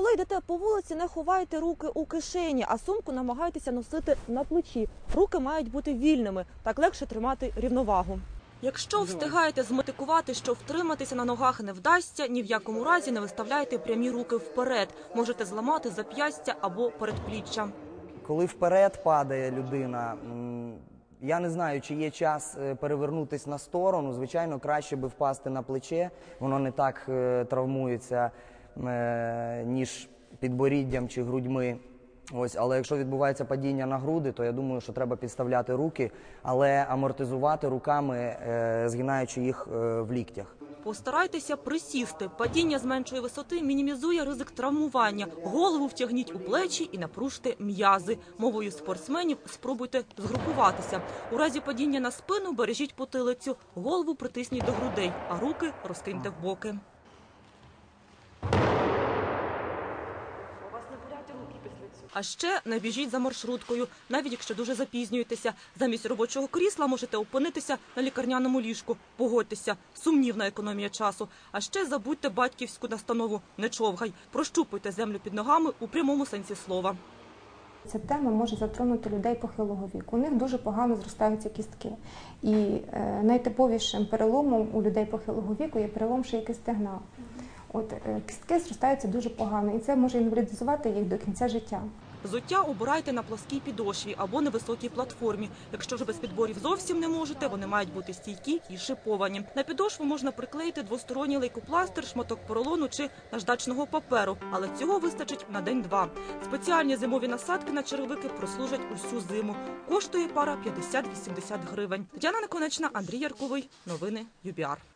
Коли йдете по вулиці, не ховайте руки у кишені, а сумку намагайтеся носити на плечі. Руки мають бути вільними, так легше тримати рівновагу. Якщо встигаєте змотикувати, що втриматися на ногах не вдасться, ні в якому разі не виставляйте прямі руки вперед. Можете зламати зап'ястя або передпліччя. Коли вперед падає людина, я не знаю, чи є час е, перевернутись на сторону. Звичайно, краще би впасти на плече, воно не так е, травмується, ніж підборіддям чи грудьми. Ось, але якщо відбувається падіння на груди, то я думаю, що треба підставляти руки, але амортизувати руками, е, згинаючи їх е, в ліктях. Постарайтеся присісти. Падіння з меншої висоти мінімізує ризик травмування. Голову втягніть у плечі і напружте м'язи. Мовою спортсменів спробуйте згрупуватися. У разі падіння на спину бережіть потилицю, голову притисніть до грудей, а руки розкиньте в боки. А ще не біжіть за маршруткою, навіть якщо дуже запізнюєтеся. Замість робочого крісла можете опинитися на лікарняному ліжку. Погодьтеся, сумнівна економія часу. А ще забудьте батьківську настанову «Не човгай». Прощупуйте землю під ногами у прямому сенсі слова. Ця тема може затронути людей похилого віку. У них дуже погано зростаються кістки. І е, найтиповішим переломом у людей похилого віку є перелом шийки стегна. От е, кістки зростаються дуже погано, і це може інвалідизувати їх до кінця життя. Взуття обирайте на плоскій підошві або невисокій платформі. Якщо ж без підборів зовсім не можете, вони мають бути стійкі і шиповані. На підошву можна приклеїти двосторонній лейкопластир, шматок поролону чи наждачного паперу, але цього вистачить на день-два. Спеціальні зимові насадки на черевики прослужать усю зиму. Коштує пара 50-80 гривень. Тетяна Наконечна, Андрій Ярковий. Новини ЮБІАР.